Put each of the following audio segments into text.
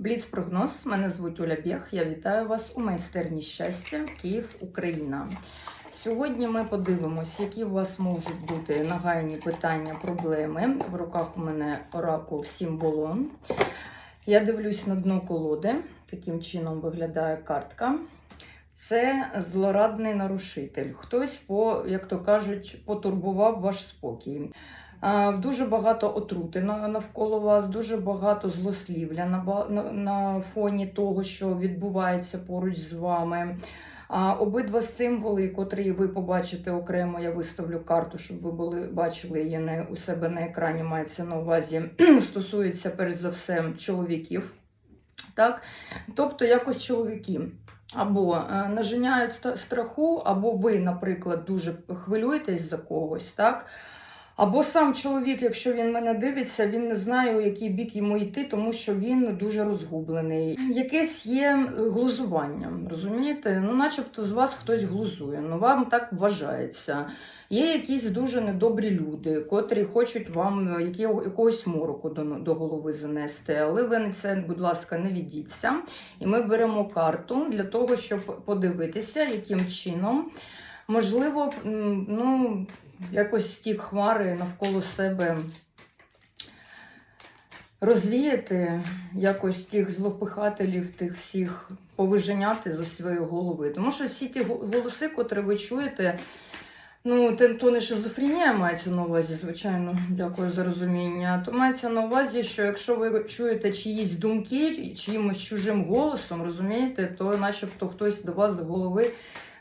Бліц прогноз. Мене звуть Оля Бєх. Я вітаю вас у майстерні щастя Київ, Україна. Сьогодні ми подивимося, які у вас можуть бути нагайні питання, проблеми. В руках у мене оракул Сімболон. Я дивлюсь на дно колоди. Таким чином виглядає картка. Це злорадний нарушитель. Хтось, по, як то кажуть, потурбував ваш спокій. А, Дуже багато отрути навколо вас, дуже багато злослівля на фоні того, що відбувається поруч з вами. А обидва символи, котрі ви побачите окремо, я виставлю карту, щоб ви були бачили її на, у себе на екрані, мається на увазі, стосується перш за все чоловіків. Так? Тобто, якось чоловіки або е, нажиняють страху, або ви, наприклад, дуже хвилюєтесь за когось, так? Або сам чоловік, якщо він мене дивиться, він не знає, у який бік йому йти, тому що він дуже розгублений. Якесь є глузування, розумієте? Ну, начебто з вас хтось глузує, ну вам так вважається. Є якісь дуже недобрі люди, котрі хочуть вам е, якогось мороку до, голови занести, але ви на це, будь ласка, не відійдіться. І ми беремо карту для того, щоб подивитися, яким чином можливо, ну, якось ті хмари навколо себе розвіяти, якось тих злопихателів, тих всіх повиженяти зі своєї голови. Тому що всі ті голоси, котрі ви чуєте, ну, то не шизофренія мається на увазі, звичайно, дякую за розуміння. То мається на увазі, що якщо ви чуєте чиїсь думки, чиїмось чужим голосом, розумієте, то начебто хтось до вас до голови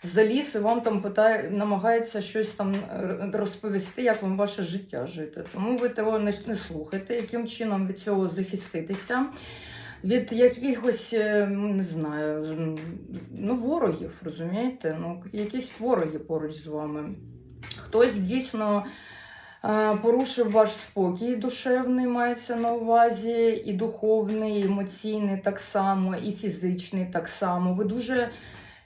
заліз і вам там питає, намагається щось там розповісти, як вам ваше життя жити. Тому ви того не, не слухайте, яким чином від цього захиститися. Від якихось, е, ну, не знаю, ну, ворогів, розумієте? Ну, якісь вороги поруч з вами. Хтось дійсно е, порушив ваш спокій душевний, мається на увазі, і духовний, і емоційний так само, і фізичний так само. Ви дуже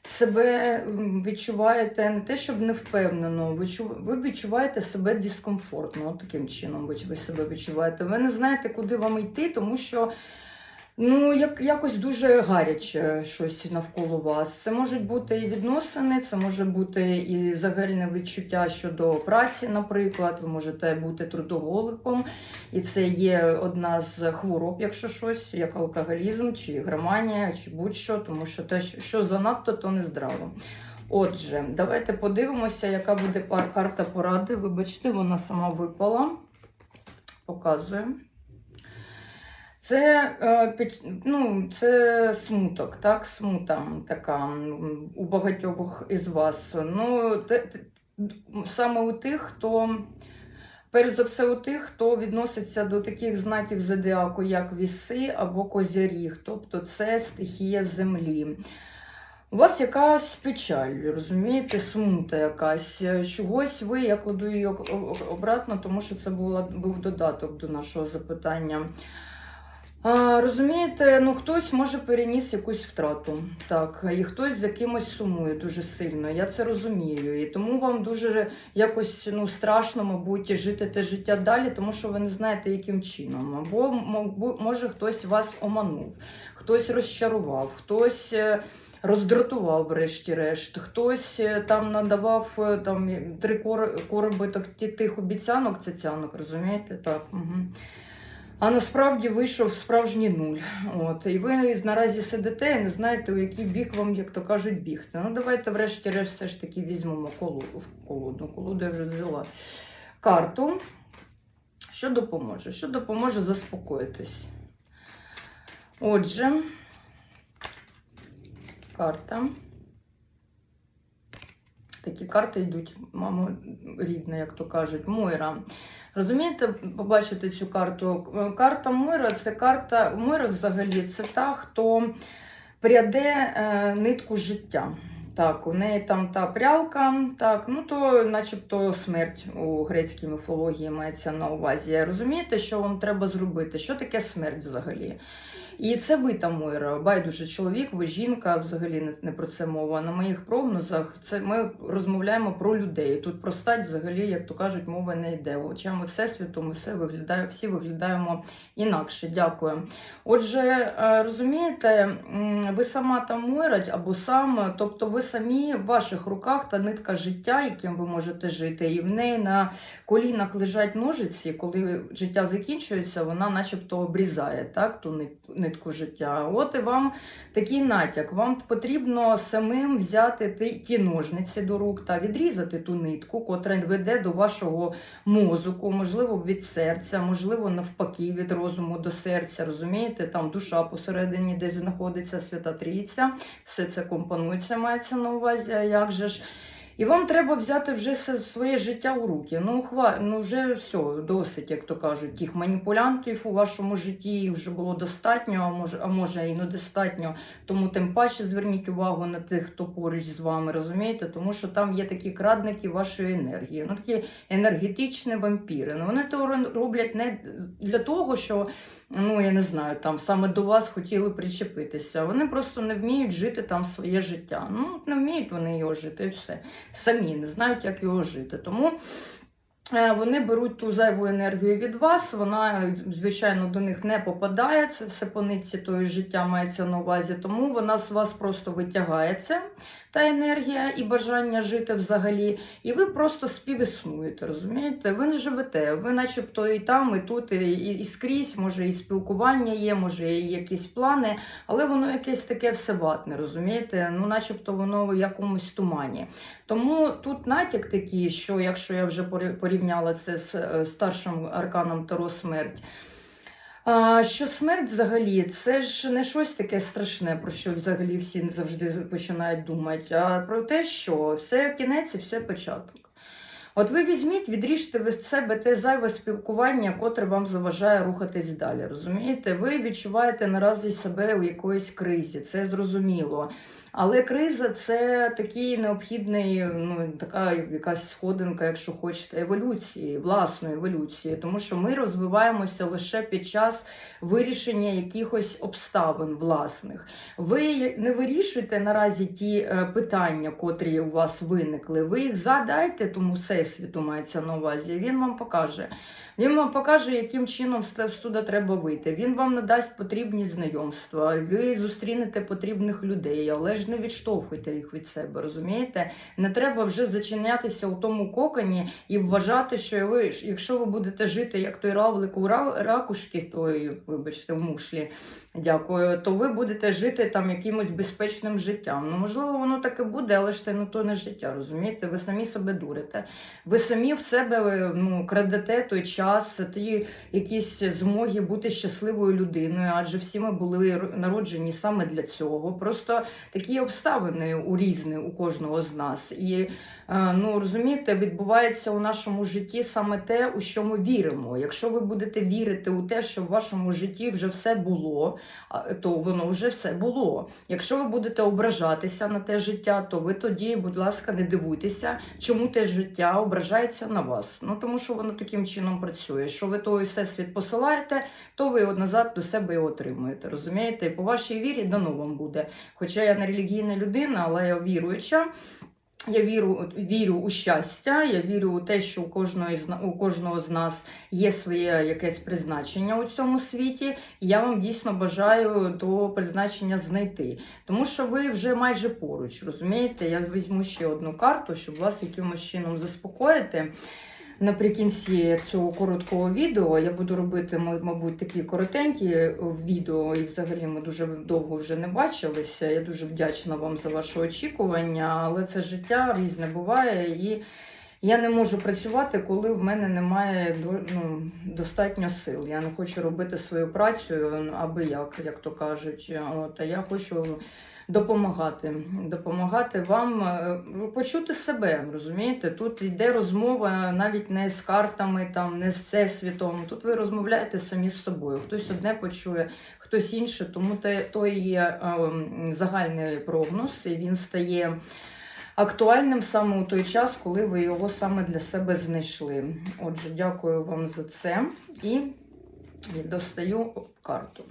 себе відчуваєте не те, щоб невпевнено, ви, чу- ви відчуваєте себе дискомфортно. От таким чином ви себе відчуваєте. Ви не знаєте, куди вам йти, тому що. Ну, як, якось дуже гаряче щось навколо вас. Це можуть бути і відносини, це може бути і загальне відчуття щодо праці, наприклад. Ви можете бути трудоголиком, і це є одна з хвороб, якщо щось, як алкоголізм, чи громанія, чи будь-що, тому що те, що- занадто, то не здраво. Отже, давайте подивимося, яка буде карта поради. Вибачте, вона сама випала. Показую. Це, е, ну, це смуток, так? Смута така у багатьох із вас. Ну, те, саме у тих, хто, перш за все, у тих, хто відноситься до таких знаків зодіаку, як віси або козяріг, тобто це стихія землі. У вас якась печаль, розумієте, смута якась. Чогось ви, я кладу її обратно, тому що це була, був додаток до нашого запитання. А, розумієте, ну хтось може переніс якусь втрату, так, і хтось за кимось сумує дуже сильно. Я це розумію. І тому вам дуже якось ну, страшно, мабуть, жити те життя далі, тому що ви не знаєте, яким чином. Або мо- може хтось вас оманув, хтось розчарував, хтось. е, Роздратував, врешті-решт, хтось е, там надавав е, там три кор- короби тих обіцянок, цяцянок, розумієте? Так. Угу. А насправді вийшов справжній нуль. От, і ви наразі сидите і не знаєте, у який бік вам, як то кажуть, бігти. Ну, давайте, врешті-решт, все ж таки візьмемо колоду. Колоду, колоду я вже взяла. Карту. Що допоможе? Що допоможе заспокоїтись? Отже, карта. Такі карти йдуть, мамо рідна, як то кажуть, Мойра. Розумієте, побачите цю карту. Карта мира це карта мира взагалі це та, хто пряде е, нитку життя. Так, у неї там та прялка, так, ну то начебто смерть у грецькій міфології мається на увазі. Розумієте, що вам треба зробити? Що таке смерть взагалі? І це ви та Мойра. Байдуже чоловік, ви жінка, взагалі не, не про це мова. На моїх прогнозах це ми розмовляємо про людей. Тут про стать, взагалі, як то кажуть, мова не йде. Очами всесвіту ми все виглядає, всі виглядаємо інакше. Дякую. Отже, е, розумієте, ви сама та Мойра або сам, тобто ви самі в ваших руках та нитка життя, яким ви можете жити, і в неї на колінах лежать ножиці, коли життя закінчується, вона начебто обрізає так, ту нит- нитку життя. От і вам такий натяк. Вам потрібно самим взяти ті, ті ножниці до рук та відрізати ту нитку, котра веде до вашого мозку, можливо, від серця, можливо, навпаки, від розуму до серця. Розумієте, там душа посередині, де знаходиться свята Трійця, все це компонується, мається на увазі. Як же ж? І вам треба взяти вже своє життя у руки. Ну, хва... ну вже все, досить, як то кажуть, тих маніпулянтів у вашому житті їх вже було достатньо, а може, а може і недостатньо. Тому тим паче зверніть увагу на тих, хто поруч з вами, розумієте? Тому що там є такі крадники вашої енергії. Ну такі енергетичні вампіри. Ну вони то роблять не для того, що ну я не знаю, там саме до вас хотіли причепитися. Вони просто не вміють жити там своє життя. Ну не вміють вони його жити, і все самі не знають, як його жити. Тому вони беруть ту зайву енергію від вас, вона, звичайно, до них не попадає. Це все по нитці тої життя мається на увазі. Тому вона з вас просто витягається, та енергія і бажання жити взагалі. І ви просто співіснуєте, розумієте? Ви не живете, ви начебто і там, і тут, і, і, і скрізь, може, і спілкування є, може, і якісь плани, але воно якесь таке всеватне, розумієте? Ну, начебто воно в якомусь тумані. Тому тут натяк такий, що якщо я вже порі- порівняла це з е, старшим арканом Таро смерть. А, що смерть взагалі це ж не щось таке страшне, про що взагалі всі завжди починають думати, а про те, що все кінець і все початок. От ви візьміть, відріжте від себе те зайве спілкування, котре вам заважає рухатись далі. Розумієте? Ви відчуваєте наразі себе у якоїсь кризі, це зрозуміло. Але криза це такий необхідний, ну така якась сходинка, якщо хочете, еволюції, власної еволюції, тому що ми розвиваємося лише під час вирішення якихось обставин власних. Ви не вирішуєте наразі ті е, питання, котрі у вас виникли. Ви їх задайте тому всесвіту, мається на увазі. Він вам покаже. Він вам покаже, яким чином з туди треба вийти. Він вам надасть потрібні знайомства. Ви зустрінете потрібних людей, але ж не відштовхуйте їх від себе. Розумієте? Не треба вже зачинятися у тому коконі і вважати, що ви, якщо ви будете жити як той равлик у ра- ракушки, той, вибачте, в мушлі. Дякую, то ви будете жити там якимось безпечним життям. Ну, можливо, воно так і буде, але ж це ну, то не життя, розумієте? Ви самі себе дурите. Ви самі в себе ну, крадете той час, ті якісь змоги бути щасливою людиною, адже всі ми були народжені саме для цього. Просто такі обставини у різні у кожного з нас. І е, ну, розумієте, відбувається у нашому житті саме те, у що ми віримо. Якщо ви будете вірити у те, що в вашому житті вже все було, то воно вже все було. Якщо ви будете ображатися на те життя, то ви тоді, будь ласка, не дивуйтеся, чому те життя ображається на вас. Ну тому що воно таким чином працює. Що ви той всесвіт посилаєте, то ви назад до себе його отримуєте. Розумієте? І по вашій вірі дано вам буде. Хоча я не релігійна людина, але я віруюча. Я вірю, вірю у щастя, я вірю у те, що у кожного, з, у кожного з нас є своє якесь призначення у цьому світі. І я вам дійсно бажаю то призначення знайти. Тому що ви вже майже поруч, розумієте? Я візьму ще одну карту, щоб вас якимось чином заспокоїти. Наприкінці цього короткого відео я буду робити, мабуть, такі коротенькі е, відео, і взагалі ми дуже довго вже не бачилися. Я дуже вдячна вам за ваше очікування, але це життя різне буває, і я не можу працювати, коли в мене немає ну, достатньо сил. Я не хочу робити свою працю ну, аби як, як то кажуть. От, а я хочу допомагати, допомагати вам е, почути себе, розумієте? Тут йде розмова навіть не з картами, там, не з всесвітом. Тут ви розмовляєте самі з собою. Хтось одне почує, хтось інше, тому то є е, загальний прогноз, і він стає. Актуальним саме у той час, коли ви його саме для себе знайшли. Отже, дякую вам за це і достаю карту.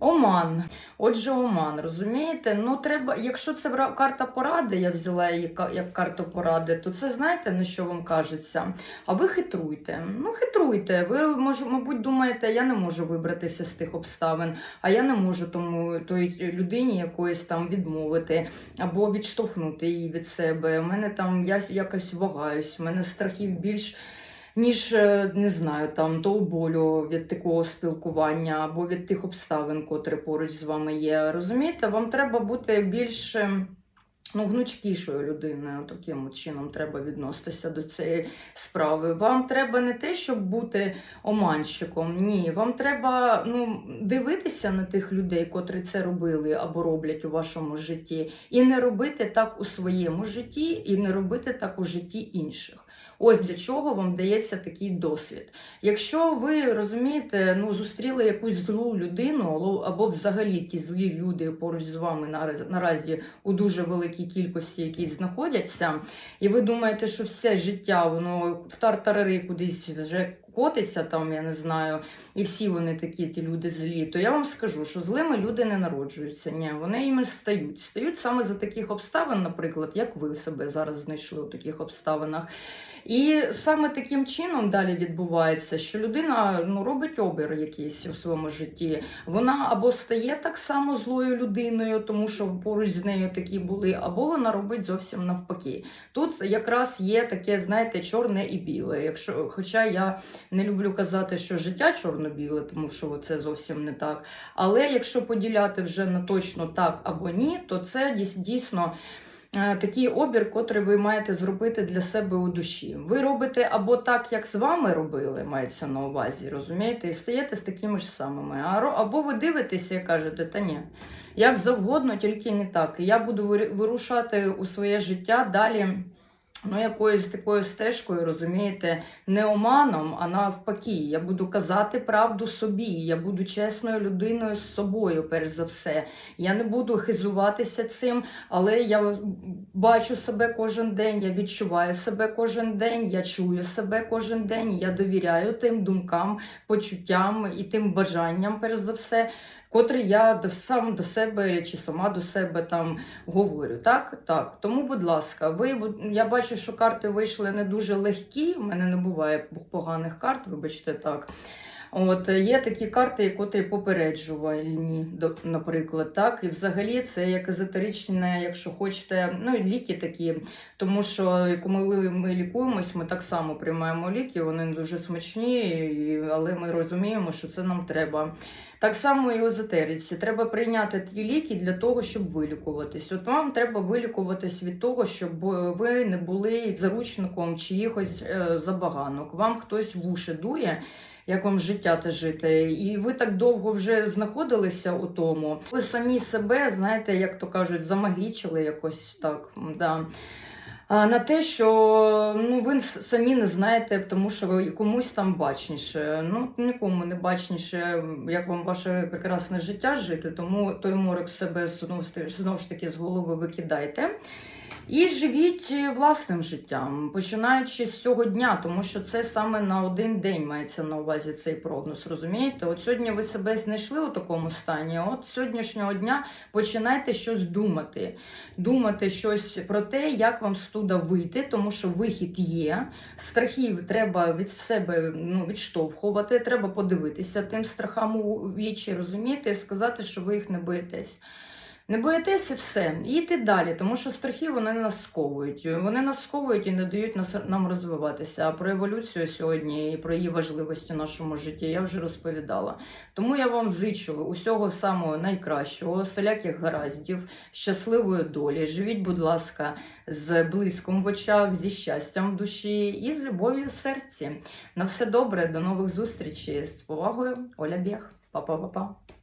Оман. Отже, Оман, розумієте? Ну, треба, якщо це карта поради, я взяла її як карту поради, то це знаєте, на що вам кажеться? А ви хитруйте. Ну, хитруйте. Ви, може, мабуть, думаєте, я не можу вибратися з тих обставин, а я не можу тому той людині якоїсь там відмовити або відштовхнути її від себе. У мене там я якось вагаюсь, у мене страхів більш ніж е, не знаю, там того болю від такого спілкування або від тих обставин, котрі поруч з вами є. Розумієте, вам треба бути більш. е, Ну, гнучкішою людиною, таким чином треба відноситися до цієї справи. Вам треба не те, щоб бути оманщиком. Ні, вам треба ну, дивитися на тих людей, котрі це робили або роблять у вашому житті, і не робити так у своєму житті, і не робити так у житті інших. Ось для чого вам дається такий досвід. Якщо ви розумієте, ну зустріли якусь злу людину, або- взагалі ті злі люди поруч з вами нараз- наразі у дуже великій кількості, які знаходяться, і ви думаєте, що все життя воно в тартарари кудись вже котиться, там я не знаю, і всі вони такі, ті люди злі, то я вам скажу, що злими люди не народжуються. Ні, вони іми стають. Стають саме за таких обставин, наприклад, як ви себе зараз знайшли у таких обставинах. І саме таким чином далі відбувається, що людина ну, робить обір якийсь у своєму житті. Вона або стає так само злою людиною, тому що поруч з нею такі були, або вона робить зовсім навпаки. Тут якраз є таке, знаєте, чорне і біле. Якщо, хоча я не люблю казати, що життя чорно-біле, тому що це зовсім не так. Але якщо поділяти вже на точно так або ні, то це дійсно. е, Такий обір, котрий ви маєте зробити для себе у душі. Ви робите або так, як з вами робили, мається на увазі, розумієте, і стаєте з такими ж самими. Або ви дивитеся і кажете, та ні, як завгодно, тільки не так. Я буду вирушати у своє життя далі. Ну, якоюсь такою стежкою, розумієте, не оманом, а навпаки. Я буду казати правду собі. Я буду чесною людиною з собою, перш за все. Я не буду хизуватися цим, але я бачу себе кожен день, я відчуваю себе кожен день, я чую себе кожен день, я довіряю тим думкам, почуттям і тим бажанням, перш за все, котрі я сам до себе чи сама до себе там говорю. Так, так. Тому, будь ласка, ви я бачу, що карти вийшли не дуже легкі. У мене не буває поганих карт, вибачте так. От є такі карти, котрі попереджувальні, наприклад, так. І взагалі це як езотеричне, якщо хочете, ну ліки такі. Тому що коли ми лікуємось, ми так само приймаємо ліки, вони дуже смачні, але ми розуміємо, що це нам треба. Так само і езотериці. Треба прийняти ті ліки для того, щоб вилікуватись. От вам треба вилікуватись від того, щоб е, ви не були заручником чиїхось е, забаганок. Вам хтось в уші дує. Як вам життя те жити, і ви так довго вже знаходилися у тому. Ви самі себе, знаєте, як то кажуть, замагічили якось так. Да. На те, що ну, ви самі не знаєте, тому що ви комусь там бачніше. Ну, нікому не бачніше, як вам ваше прекрасне життя жити, тому той морок себе знову ж таки з голови викидайте. І живіть е, власним життям, починаючи з цього дня, тому що це саме на один день мається на увазі цей прогноз. Розумієте? От сьогодні ви себе знайшли у такому стані. От з сьогоднішнього дня починайте щось думати, думати щось про те, як вам студа вийти, тому що вихід є. Страхів треба від себе ну, відштовхувати, треба подивитися тим страхам у вічі, розумієте, і сказати, що ви їх не боїтесь. Не боїтеся все, йти далі, тому що страхи вони нас сковують. Вони нас сковують і не дають нам розвиватися. А про еволюцію сьогодні і про її важливість у нашому житті я вже розповідала. Тому я вам зичу усього самого найкращого, всіляких гараздів, щасливої долі. Живіть, будь ласка, з блиском в очах, зі щастям в душі і з любов'ю в серці. На все добре, до нових зустрічей. З повагою, Оля Бєх. Па-па-па-па.